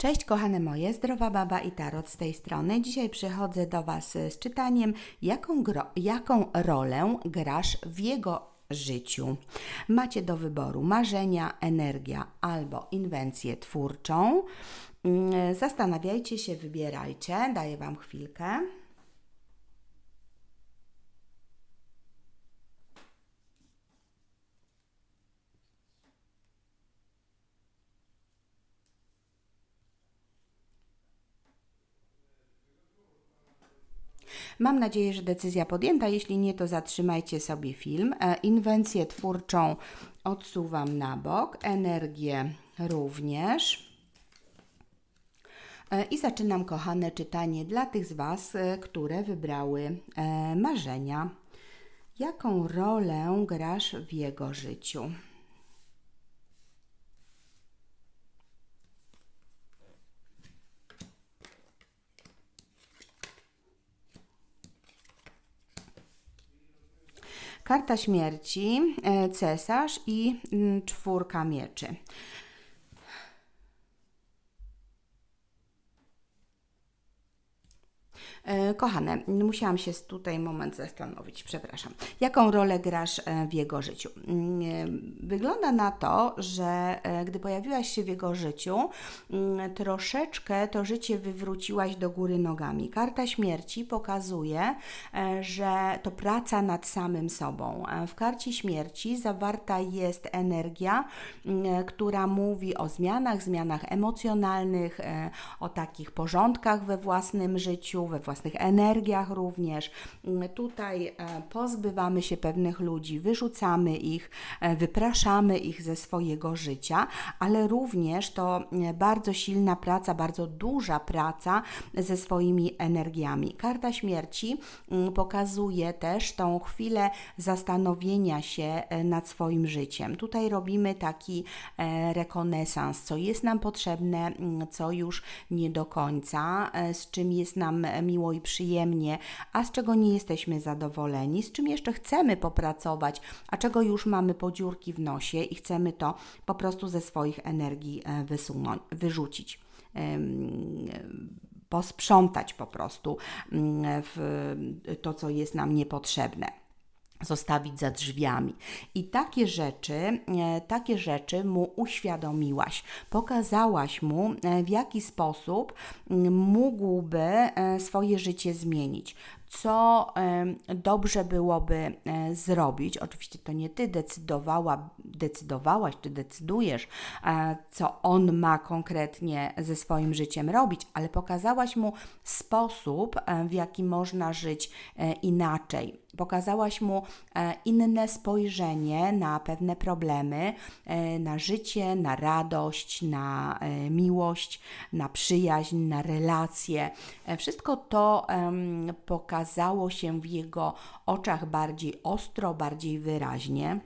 Cześć kochane moje, zdrowa baba i tarot z tej strony. Dzisiaj przychodzę do Was z czytaniem, jaką, jaką rolę grasz w jego życiu. Macie do wyboru marzenia, energia albo inwencję twórczą. Mm, Zastanawiajcie się, wybierajcie. Daję Wam chwilkę. Mam nadzieję, że decyzja podjęta. Jeśli nie, to zatrzymajcie sobie film. E, Inwencję twórczą odsuwam na bok, energię również. E, I zaczynam, kochane, czytanie dla tych z Was, e, które wybrały marzenia. Jaką rolę grasz w jego życiu? Karta śmierci, e, cesarz i mm, czwórka mieczy. Kochane, musiałam się tutaj moment zastanowić, przepraszam. Jaką rolę grasz e, w jego życiu? Mm, e, Wygląda na to, że e, gdy pojawiłaś się w jego życiu, mm, troszeczkę to życie wywróciłaś do góry nogami. Karta śmierci pokazuje, e, że to praca nad samym sobą. E, W karcie śmierci zawarta jest energia, mm, która mówi o zmianach, zmianach emocjonalnych, e, o takich porządkach we własnym życiu, we własnych energiach również. Mm, Tutaj e, pozbywamy się pewnych ludzi, wyrzucamy ich, e, wypraszamy ich ze swojego życia, ale również to e, bardzo silna praca, bardzo duża praca ze swoimi energiami. Karta śmierci mm, pokazuje też tą chwilę zastanowienia się nad swoim życiem. Tutaj robimy taki rekonesans, co jest nam potrzebne, mm, co już nie do końca, z czym jest nam miło i przyjemnie, a z czego nie jesteśmy zadowoleni, z czym jeszcze chcemy popracować, a czego już mamy podziurki w nosie i chcemy to po prostu ze swoich energii e, wysunąć, wyrzucić. Posprzątać po prostu mm, w to, co jest nam niepotrzebne zostawić za drzwiami. I takie rzeczy, e, takie rzeczy mu uświadomiłaś. Pokazałaś mu, e, w jaki sposób mógłby e, swoje życie zmienić. Co dobrze byłoby zrobić. Oczywiście to nie ty decydowała, decydowałaś, czy decydujesz, co on ma konkretnie ze swoim życiem robić, ale pokazałaś mu sposób, w jaki można żyć inaczej. Pokazałaś mu e, inne spojrzenie na pewne problemy, e, na życie, na radość, na e, miłość, na przyjaźń, na relacje. Wszystko to pokazało się w jego oczach bardziej ostro, bardziej wyraźnie.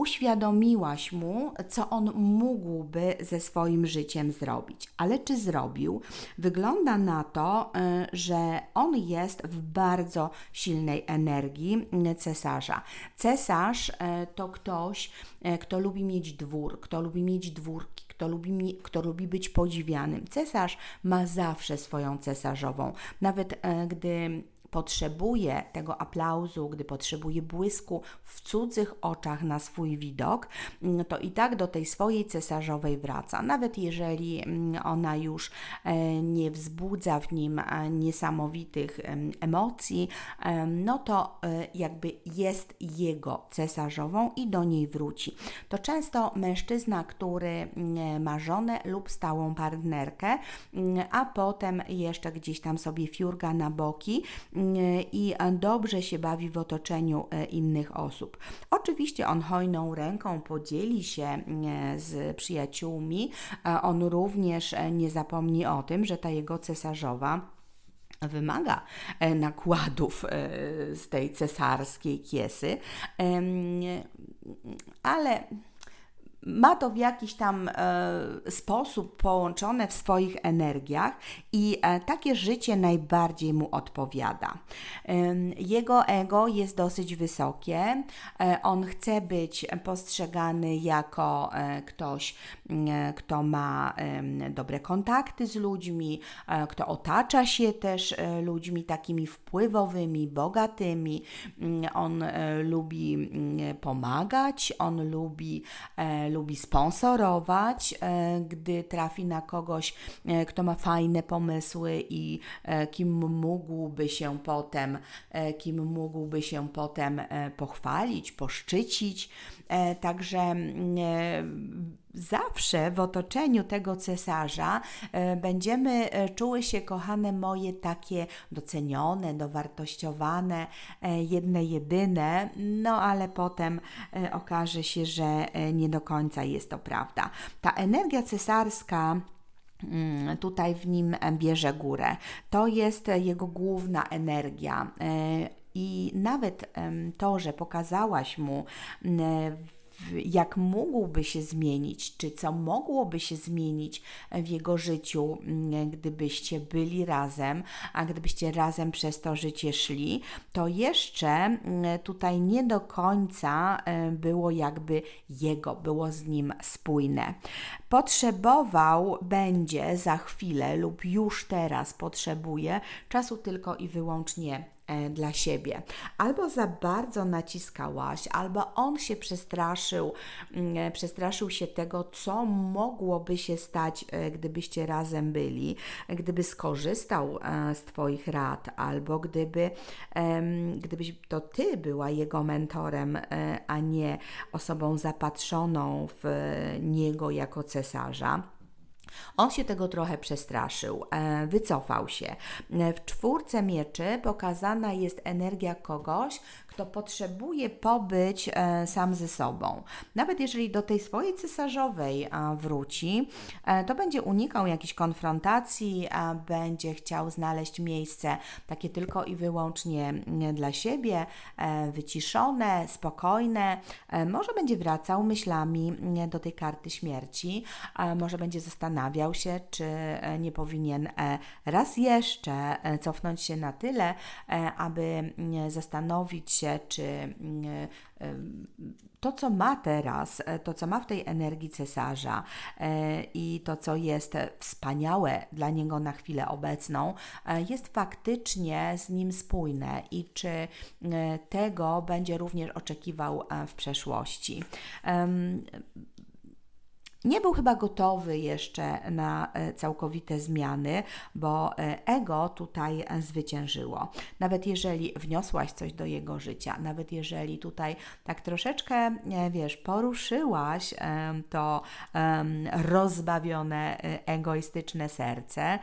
Uświadomiłaś mu, co on mógłby ze swoim życiem zrobić. Ale czy zrobił? Wygląda na to, y, że on jest w bardzo silnej energii y, cesarza. Cesarz y, to ktoś, kto lubi mieć dwór, kto lubi mieć dwórki, kto lubi, kto lubi być podziwianym. Cesarz ma zawsze swoją cesarzową. Nawet gdy potrzebuje tego aplauzu, gdy potrzebuje błysku w cudzych oczach na swój widok, mm, to i tak do tej swojej cesarzowej wraca. Nawet jeżeli mm, ona już e, nie wzbudza w nim e, niesamowitych em, emocji, em, no to e, jakby jest jego cesarzową i do niej wróci. To często mężczyzna, który mm, ma żonę lub stałą partnerkę, a potem jeszcze gdzieś tam sobie fiurga na boki i dobrze się bawi w otoczeniu e, innych osób. Oczywiście on hojną ręką podzieli się mm, z przyjaciółmi, on również e, nie zapomni o tym, że ta jego cesarzowa wymaga e, nakładów e, z tej cesarskiej kiesy, ale ma to w jakiś tam e, sposób połączone w swoich energiach i e, takie życie najbardziej mu odpowiada. Ym, Jego ego jest dosyć wysokie. E, On chce być postrzegany jako e, ktoś, m, kto ma em, dobre kontakty z ludźmi, e, kto otacza się też e, ludźmi takimi wpływowymi, bogatymi. Mm, On e, lubi mm, pomagać, on lubi, e, lubi sponsorować, e, gdy trafi na kogoś, e, kto ma fajne pomysły i e, kim mógłby się potem, kim mógłby się potem pochwalić, poszczycić. Także mm, zawsze w otoczeniu tego cesarza e, będziemy e, czuły się, kochane moje, takie docenione, dowartościowane, e, jedne, jedyne, no ale potem okaże się, że nie do końca jest to prawda. Ta energia cesarska. mm, Tutaj w nim bierze górę. To jest jego główna energia. I nawet to, że pokazałaś mu jak mógłby się zmienić, czy co mogłoby się zmienić w jego życiu, mm, gdybyście byli razem, a gdybyście razem przez to życie szli, to jeszcze mm, tutaj nie do końca e, było jakby jego, było z nim spójne. Potrzebował będzie za chwilę lub już teraz potrzebuje czasu tylko i wyłącznie dla siebie. Albo za bardzo naciskałaś, albo on się przestraszył, mm, e, przestraszył się tego, co mogłoby się stać, e, gdybyście razem byli, e, gdyby skorzystał e, z Twoich rad, albo gdyby, gdybyś to Ty była jego mentorem, e, a nie osobą zapatrzoną w e, niego jako cesarza. On się tego trochę przestraszył, e, wycofał się. E, W czwórce mieczy pokazana jest energia kogoś, kto potrzebuje pobyć e, sam ze sobą. Nawet jeżeli do tej swojej cesarzowej a, wróci, e, to będzie unikał jakichś konfrontacji, będzie chciał znaleźć miejsce takie tylko i wyłącznie mm, dla siebie, e, wyciszone, spokojne. E, Może będzie wracał myślami mm, do tej karty śmierci, może będzie zastanawiał się, czy e, nie powinien e, raz jeszcze e, cofnąć się na tyle, e, aby mm, zastanowić się, czy mm, e, to, co ma teraz, e, to, co ma w tej energii cesarza e, i to, co jest wspaniałe dla niego na chwilę obecną, jest faktycznie z nim spójne i czy tego będzie również oczekiwał w przeszłości. Nie był chyba gotowy jeszcze na e, całkowite zmiany, bo e, ego tutaj zwyciężyło. Nawet jeżeli wniosłaś coś do jego życia, nawet jeżeli tutaj tak troszeczkę, e, wiesz, poruszyłaś to rozbawione, egoistyczne serce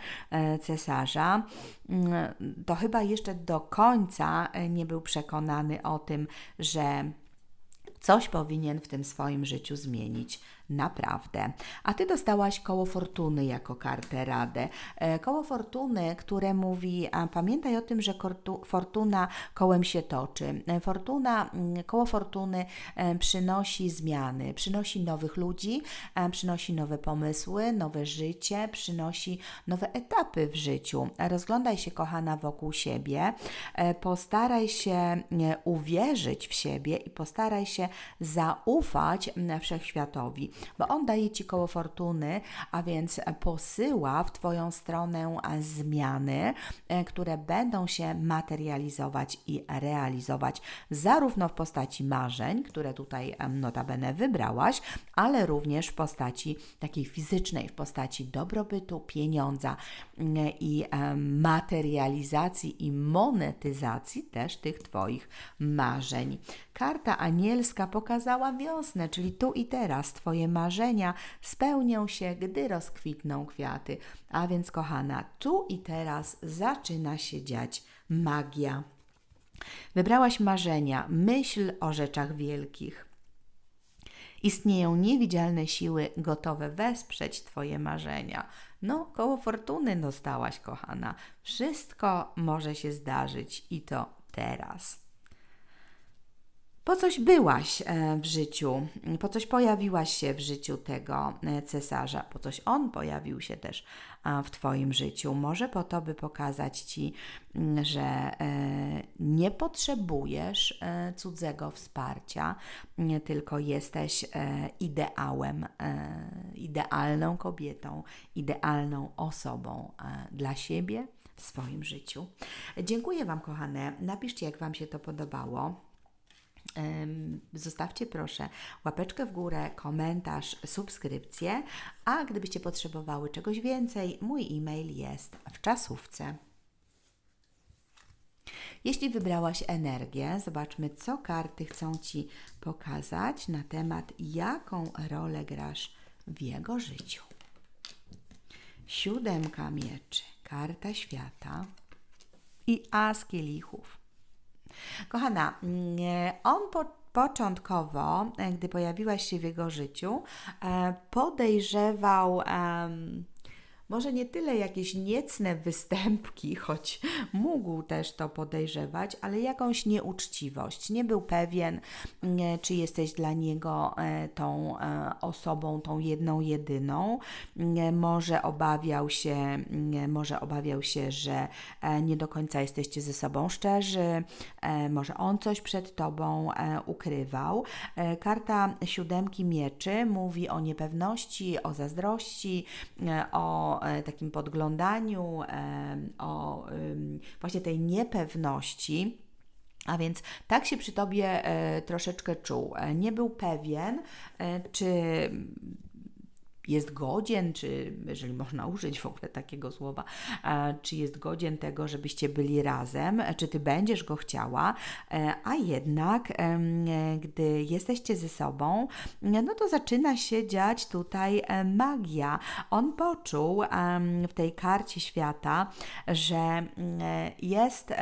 cesarza, mm, to chyba jeszcze do końca nie był przekonany o tym, że coś powinien w tym swoim życiu zmienić. Naprawdę. A ty dostałaś koło fortuny jako kartę radę. E, Koło fortuny, które mówi, a pamiętaj o tym, że fortuna kołem się toczy. E, Fortuna, mm, koło fortuny e, przynosi zmiany, przynosi nowych ludzi, przynosi nowe pomysły, nowe życie, przynosi nowe etapy w życiu. Rozglądaj się, kochana, wokół siebie, postaraj się uwierzyć w siebie i postaraj się zaufać m, wszechświatowi, bo on daje ci koło fortuny, a więc posyła w Twoją stronę zmiany, e, które będą się materializować i realizować zarówno w postaci marzeń, które tutaj notabene wybrałaś, ale również w postaci takiej fizycznej, w postaci dobrobytu, pieniądza mm, i materializacji i monetyzacji też tych Twoich marzeń. Karta anielska pokazała wiosnę, czyli tu i teraz Twoje marzenia spełnią się, gdy rozkwitną kwiaty. A więc, kochana, tu i teraz zaczyna się dziać magia. Wybrałaś marzenia, myśl o rzeczach wielkich. Istnieją niewidzialne siły gotowe wesprzeć Twoje marzenia. No, koło fortuny dostałaś, kochana. Wszystko może się zdarzyć i to teraz. Po coś byłaś e, w życiu, po coś pojawiłaś się w życiu tego e, cesarza, po coś on pojawił się też w Twoim życiu. Może po to, by pokazać Ci, mm, że e, nie potrzebujesz cudzego wsparcia, nie tylko jesteś ideałem, idealną kobietą, idealną osobą dla siebie w swoim życiu. Dziękuję Wam, kochane. Napiszcie, jak Wam się to podobało. Zostawcie proszę łapeczkę w górę, komentarz, subskrypcję, a gdybyście potrzebowały czegoś więcej, mój e-mail jest w czasówce. Jeśli wybrałaś energię, zobaczmy, co karty chcą Ci pokazać na temat, jaką rolę grasz w jego życiu. Siódemka mieczy, karta świata i as kielichów. Kochana, mm, on po, początkowo, e, gdy pojawiłaś się w jego życiu, e, podejrzewał. em, może nie tyle jakieś niecne występki, choć mógł też to podejrzewać, ale jakąś nieuczciwość. Nie był pewien, mm, czy jesteś dla niego e, tą e, osobą, tą jedną, jedyną. Może obawiał się, może obawiał się, że e, nie do końca jesteście ze sobą szczerzy, e, może on coś przed tobą e, ukrywał. E, Karta siódemki mieczy mówi o niepewności, o zazdrości, e, e, takim podglądaniu, e, o właśnie tej niepewności. A więc tak się przy tobie e, troszeczkę czuł. Nie był pewien, czy jest godzien, czy jeżeli można użyć w ogóle takiego słowa, czy jest godzien tego, żebyście byli razem, czy ty będziesz go chciała, e, a jednak gdy jesteście ze sobą, no to zaczyna się dziać tutaj e, magia. On poczuł w tej karcie świata, że mm, e, jest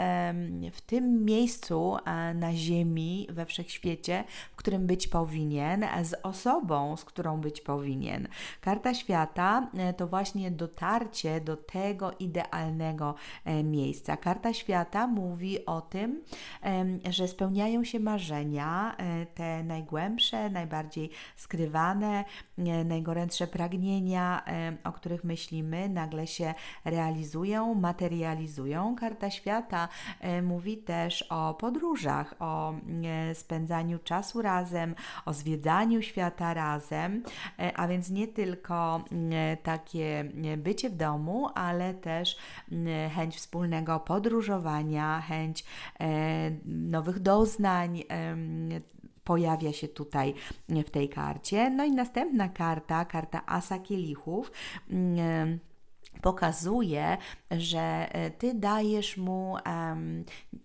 w tym miejscu na Ziemi, we wszechświecie, w którym być powinien, z osobą, z którą być powinien. Karta świata e, to właśnie dotarcie do tego idealnego e, miejsca. Karta świata mówi o tym, że spełniają się marzenia, e, te najgłębsze, najbardziej skrywane, najgorętsze pragnienia, o których myślimy, nagle się realizują, materializują. Karta świata mówi też o podróżach, o spędzaniu czasu razem, o zwiedzaniu świata razem, a więc nie tylko e, takie e, bycie w domu, ale też e, chęć wspólnego podróżowania, chęć e, nowych doznań. Pojawia się tutaj w tej karcie. No i następna karta, karta Asa Kielichów. Pokazuje, że e, ty dajesz mu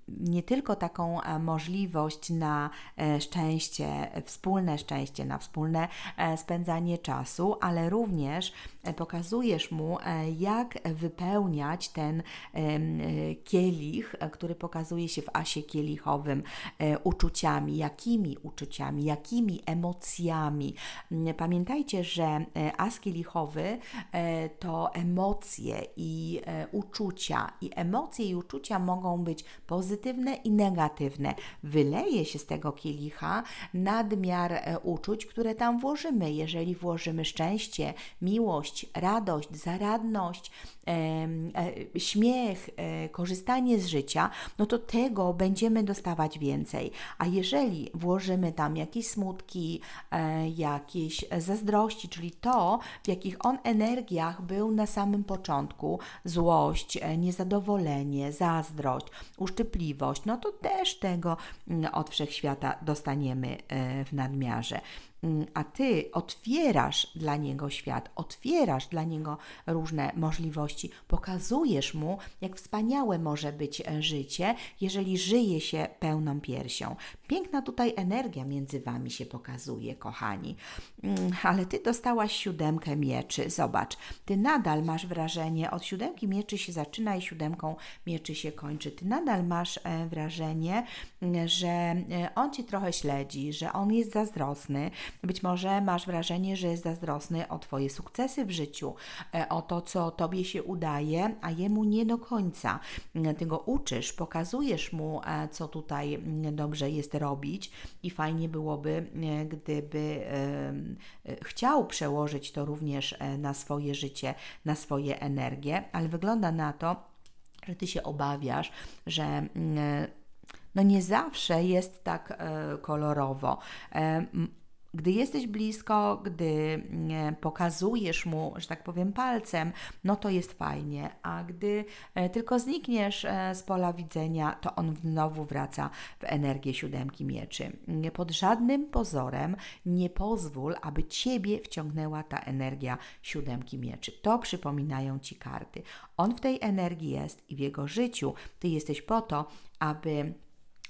nie tylko taką e, możliwość na e, szczęście, wspólne szczęście, na wspólne spędzanie czasu, ale również pokazujesz mu, jak wypełniać ten kielich, który pokazuje się w asie kielichowym, uczuciami, jakimi uczuciami, jakimi emocjami. Pamiętajcie, że as kielichowy to emocje i e, uczucia. I emocje i uczucia mogą być pozytywne i negatywne. Wyleje się z tego kielicha nadmiar e, uczuć, które tam włożymy. Jeżeli włożymy szczęście, miłość, radość, zaradność, em, e, śmiech, e, korzystanie z życia, no to tego będziemy dostawać więcej. A jeżeli włożymy tam jakieś smutki, e, jakieś zazdrości, czyli to, w jakich on energiach był na samym początku, złość, e, niezadowolenie, zazdrość, uszczypliwość, no to też tego mm, od wszechświata dostaniemy e, w nadmiarze. Mm, A ty otwierasz dla niego świat, otwierasz dla niego różne możliwości, pokazujesz mu, jak wspaniałe może być e, życie, jeżeli żyje się pełną piersią. Piękna tutaj energia między wami się pokazuje, kochani. Mm, Ale ty dostałaś siódemkę mieczy. Zobacz, ty nadal masz wrażenie, od siódemki mieczy się zaczyna i siódemką mieczy się kończy. Ty nadal masz e, wrażenie, mm, że e, on ci trochę śledzi, że on jest zazdrosny, Być może masz wrażenie, że jest zazdrosny o Twoje sukcesy w życiu, e, o to, co Tobie się udaje, a jemu nie do końca. Ty go uczysz, pokazujesz mu, e, co tutaj mm, dobrze jest robić i fajnie byłoby, e, gdyby chciał przełożyć to również na swoje życie, na swoje energie, ale wygląda na to, że ty się obawiasz, że mm, no nie zawsze jest tak e, kolorowo. E, gdy jesteś blisko, gdy pokazujesz mu, że tak powiem, palcem, no to jest fajnie, a gdy e, tylko znikniesz z pola widzenia, to on znowu wraca w energię siódemki mieczy. Pod żadnym pozorem nie pozwól, aby ciebie wciągnęła ta energia siódemki mieczy. To przypominają ci karty. On w tej energii jest i w jego życiu ty jesteś po to, aby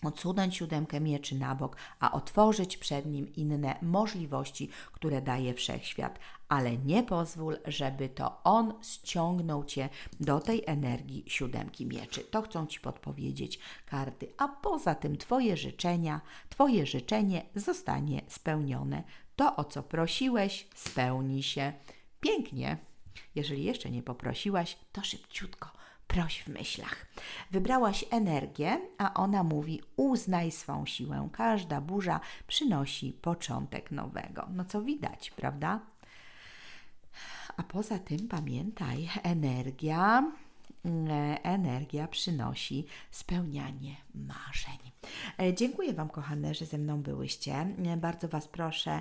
odsunąć siódemkę mieczy na bok, a otworzyć przed nim inne możliwości, które daje wszechświat. Ale nie pozwól, żeby to on ściągnął cię do tej energii siódemki mieczy. To chcą ci podpowiedzieć karty, a poza tym Twoje życzenia, Twoje życzenie zostanie spełnione. To, o co prosiłeś, spełni się. Pięknie. Jeżeli jeszcze nie poprosiłaś, to szybciutko proś w myślach. Wybrałaś energię, a ona mówi: uznaj swą siłę. Każda burza przynosi początek nowego. No co widać, prawda? A poza tym pamiętaj, energia energia przynosi spełnianie marzeń. E, dziękuję Wam, kochane, że ze mną byłyście. E, bardzo Was proszę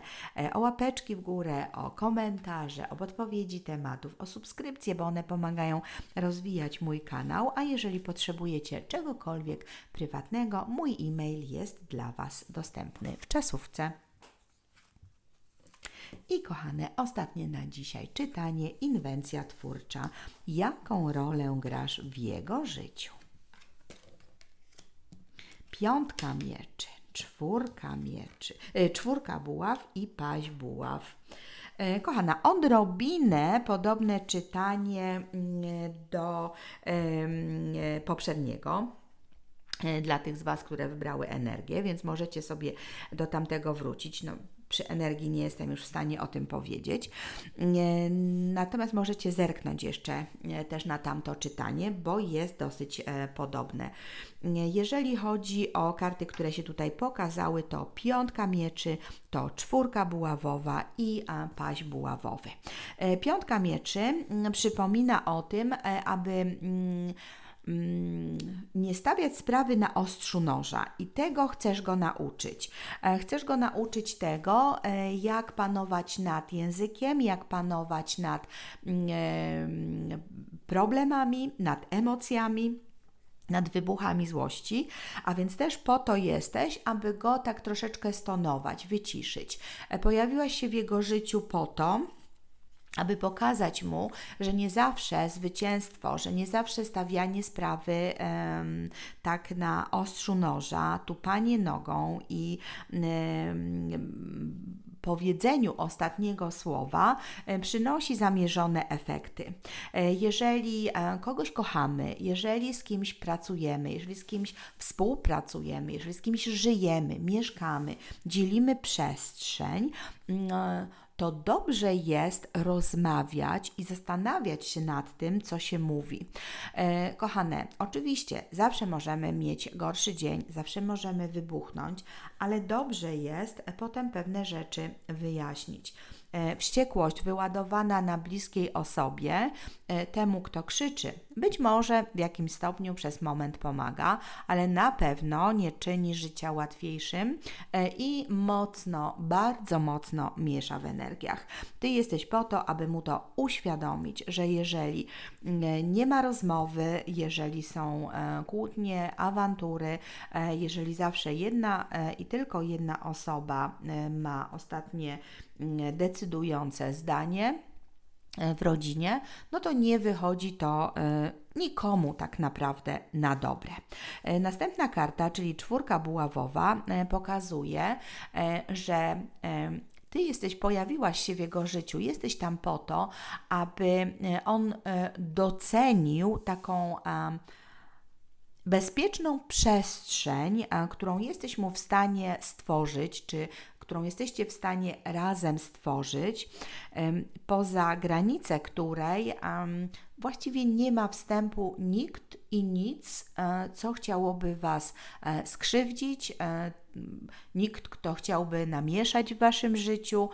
o łapeczki w górę, o komentarze, o podpowiedzi tematów, o subskrypcje, bo one pomagają rozwijać mój kanał. A jeżeli potrzebujecie czegokolwiek prywatnego, mój e-mail jest dla Was dostępny w czasówce. I kochane, ostatnie na dzisiaj czytanie, inwencja twórcza. Jaką rolę grasz w jego życiu? Piątka mieczy, czwórka mieczy, e, czwórka buław i paź buław. E, kochana, odrobinę podobne czytanie mm, do e, poprzedniego dla tych z Was, które wybrały energię, więc możecie sobie do tamtego wrócić. No, przy energii nie jestem już w stanie o tym powiedzieć. Natomiast możecie zerknąć jeszcze e, też na tamto czytanie, bo jest dosyć e, podobne. Jeżeli chodzi o karty, które się tutaj pokazały, to piątka mieczy, to czwórka buławowa i paź buławowy. E, piątka mieczy mm, przypomina o tym, aby Mm, nie stawiać sprawy na ostrzu noża i tego chcesz go nauczyć. E, chcesz go nauczyć tego, e, jak panować nad językiem, jak panować nad mm, problemami, nad emocjami nad wybuchami złości, a więc też po to jesteś, aby go tak troszeczkę stonować, wyciszyć. E, pojawiłaś się w jego życiu po to, aby pokazać mu, że nie zawsze zwycięstwo, że nie zawsze stawianie sprawy um, tak na ostrzu noża, tupanie nogą i um, powiedzeniu ostatniego słowa przynosi zamierzone efekty. E, jeżeli e, kogoś kochamy, jeżeli z kimś pracujemy, jeżeli z kimś współpracujemy, jeżeli z kimś żyjemy, mieszkamy, dzielimy przestrzeń, mm, to dobrze jest rozmawiać i zastanawiać się nad tym, co się mówi. E, kochane, oczywiście zawsze możemy mieć gorszy dzień, zawsze możemy wybuchnąć, ale dobrze jest potem pewne rzeczy wyjaśnić. E, wściekłość wyładowana na bliskiej osobie, e, temu kto krzyczy, być może w jakimś stopniu przez moment pomaga, ale na pewno nie czyni życia łatwiejszym e, i mocno, bardzo mocno miesza w energiach. Ty jesteś po to, aby mu to uświadomić, że jeżeli nie ma rozmowy, jeżeli są kłótnie, awantury, jeżeli zawsze jedna i tylko jedna osoba ma ostatnie decydujące zdanie e, w rodzinie, no to nie wychodzi to e, nikomu tak naprawdę na dobre. E, następna karta, czyli czwórka buławowa, pokazuje, że ty jesteś, pojawiłaś się w jego życiu, jesteś tam po to, aby on docenił taką bezpieczną przestrzeń, którą jesteś mu w stanie stworzyć, czy którą jesteście w stanie razem stworzyć, poza granicę której właściwie nie ma wstępu nikt i nic, e, co chciałoby Was e, skrzywdzić, e, nikt, kto chciałby namieszać w Waszym życiu.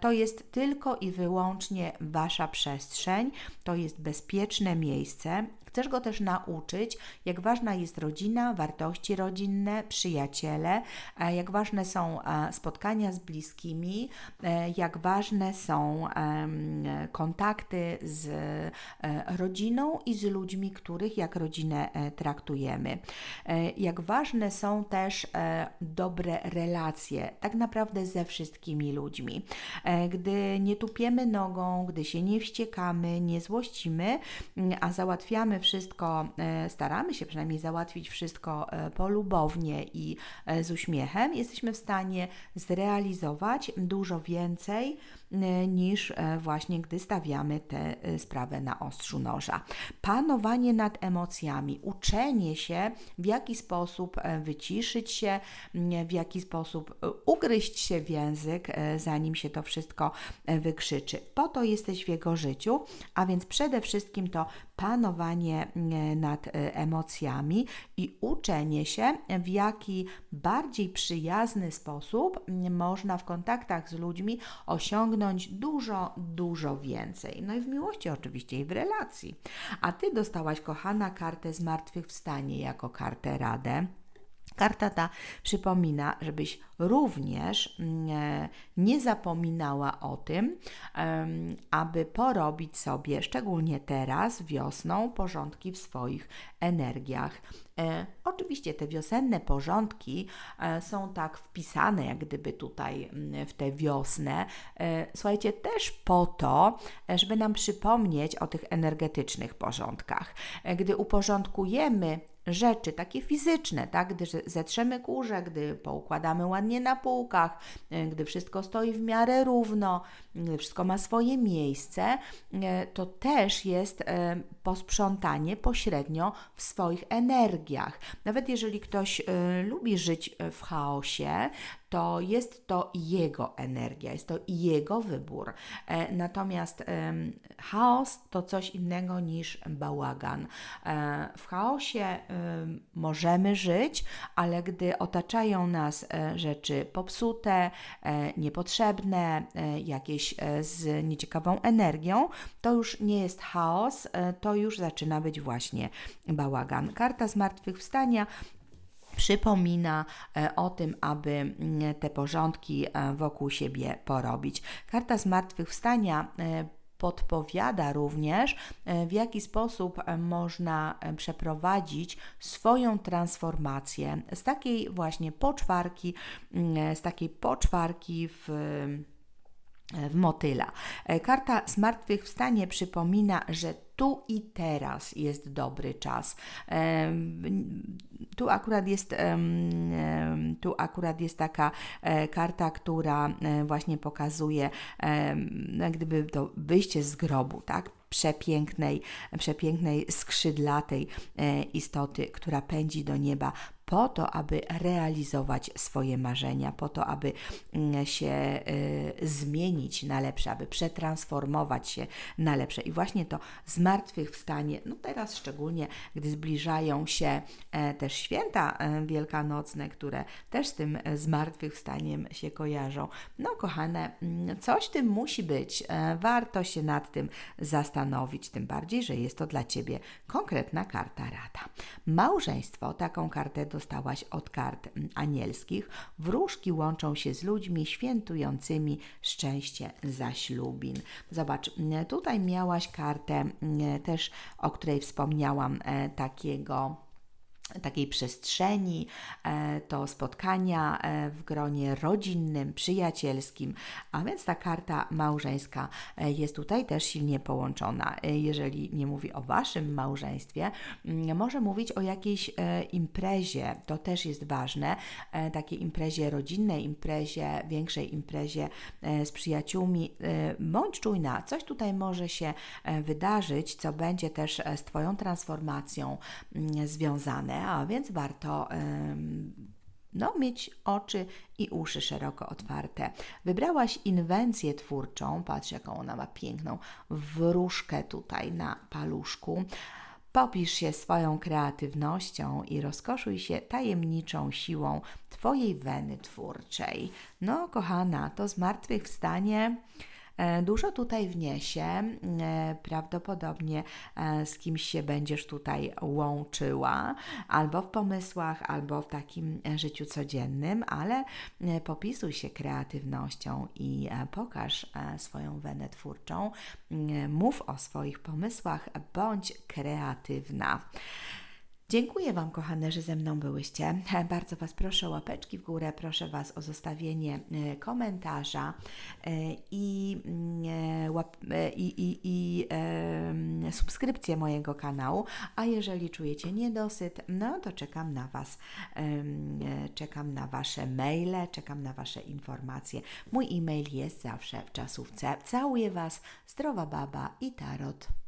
To jest tylko i wyłącznie Wasza przestrzeń, to jest bezpieczne miejsce, Chcesz go też nauczyć, jak ważna jest rodzina, wartości rodzinne, przyjaciele, e, jak ważne są e, spotkania z bliskimi, e, jak ważne są kontakty z rodziną i z ludźmi, których jak rodzinę traktujemy. Jak ważne są też dobre relacje, tak naprawdę ze wszystkimi ludźmi. Gdy nie tupiemy nogą, gdy się nie wściekamy, nie złościmy, a załatwiamy wszystko, e, staramy się przynajmniej załatwić wszystko e, polubownie i e, z uśmiechem, jesteśmy w stanie zrealizować dużo więcej niż właśnie gdy stawiamy tę sprawę na ostrzu noża. Panowanie nad emocjami, uczenie się, w jaki sposób wyciszyć się, w jaki sposób ugryźć się w język, zanim się to wszystko wykrzyczy. Po to jesteś w jego życiu, a więc przede wszystkim to panowanie e, nad e, emocjami i uczenie się, w jaki bardziej przyjazny sposób można w kontaktach z ludźmi osiągnąć dużo, dużo więcej. No i w miłości oczywiście i w relacji. A Ty dostałaś, kochana, kartę zmartwychwstanie jako kartę radę. Karta ta przypomina, żebyś również mm, e, nie zapominała o tym, aby porobić sobie, szczególnie teraz, wiosną, porządki w swoich energiach. E, oczywiście te wiosenne porządki e, są tak wpisane, jak gdyby tutaj mm, w tę wiosnę. Słuchajcie, też po to, żeby nam przypomnieć o tych energetycznych porządkach. Gdy uporządkujemy rzeczy takie fizyczne, tak? Gdy zetrzemy kurze, gdy poukładamy ładnie na półkach, e, gdy wszystko stoi w miarę równo, gdy wszystko ma swoje miejsce, e, to też jest e, posprzątanie pośrednio w swoich energiach. Nawet jeżeli ktoś lubi żyć w chaosie, to jest to jego energia, jest to jego wybór. E, natomiast chaos to coś innego niż bałagan. E, w chaosie możemy żyć, ale gdy otaczają nas e, rzeczy popsute, niepotrzebne, jakieś z nieciekawą energią, to już nie jest chaos, to już zaczyna być właśnie bałagan. Karta zmartwychwstania przypomina e, o tym, aby mm, te porządki e, wokół siebie porobić. Karta zmartwychwstania e, podpowiada również, w jaki sposób można przeprowadzić swoją transformację z takiej właśnie poczwarki, mm, z takiej poczwarki w w motyla. Karta Zmartwychwstanie przypomina, że tu i teraz jest dobry czas. Tu akurat jest, tu akurat jest taka e, karta, która e, właśnie pokazuje jak gdyby to wyjście z grobu, tak? Przepięknej, przepięknej, skrzydlatej e, istoty, która pędzi do nieba po to, aby realizować swoje marzenia, po to, aby mm, się y, zmienić na lepsze, aby przetransformować się na lepsze. I właśnie to zmartwychwstanie, no teraz szczególnie, gdy zbliżają się e, też święta e, wielkanocne, które też z tym e, zmartwychwstaniem się kojarzą. No kochane, mm, coś tym musi być. Warto się nad tym zastanowić, tym bardziej, że jest to dla Ciebie konkretna karta rada. Małżeństwo, taką kartę dostałaś od kart mm, anielskich. Wróżki łączą się z ludźmi świętującymi szczęście zaślubin. Zobacz, mm, tutaj miałaś kartę mm, też, o której wspomniałam, e, takiego takiej przestrzeni, e, to spotkania e, w gronie rodzinnym, przyjacielskim, a więc ta karta małżeńska e, jest tutaj też silnie połączona. Jeżeli nie mówi o Waszym małżeństwie, może mówić o jakiejś imprezie, to też jest ważne, takiej imprezie rodzinnej, imprezie, większej imprezie z przyjaciółmi. Bądź czujna, coś tutaj może się wydarzyć, co będzie też z Twoją transformacją związane a więc warto no, mieć oczy i uszy szeroko otwarte. Wybrałaś inwencję twórczą, patrz jaką ona ma piękną wróżkę tutaj na paluszku. Popisz się swoją kreatywnością i rozkoszuj się tajemniczą siłą Twojej weny twórczej. No, kochana, to zmartwychwstanie dużo tutaj wniesie. E, Prawdopodobnie e, z kimś się będziesz tutaj łączyła, albo w pomysłach, albo w takim e, życiu codziennym, ale e, popisuj się kreatywnością i e, pokaż e, swoją wenę twórczą. E, Mów o swoich pomysłach, bądź kreatywna. Dziękuję Wam, kochane, że ze mną byłyście. Bardzo Was proszę o łapeczki w górę, proszę Was o zostawienie e, komentarza e, i, mm, e, i, i, i em, subskrypcję mojego kanału. A jeżeli czujecie niedosyt, no to czekam na Was. Czekam na Wasze maile, czekam na Wasze informacje. Mój e-mail jest zawsze w czasówce. Całuję Was, zdrowa baba i tarot.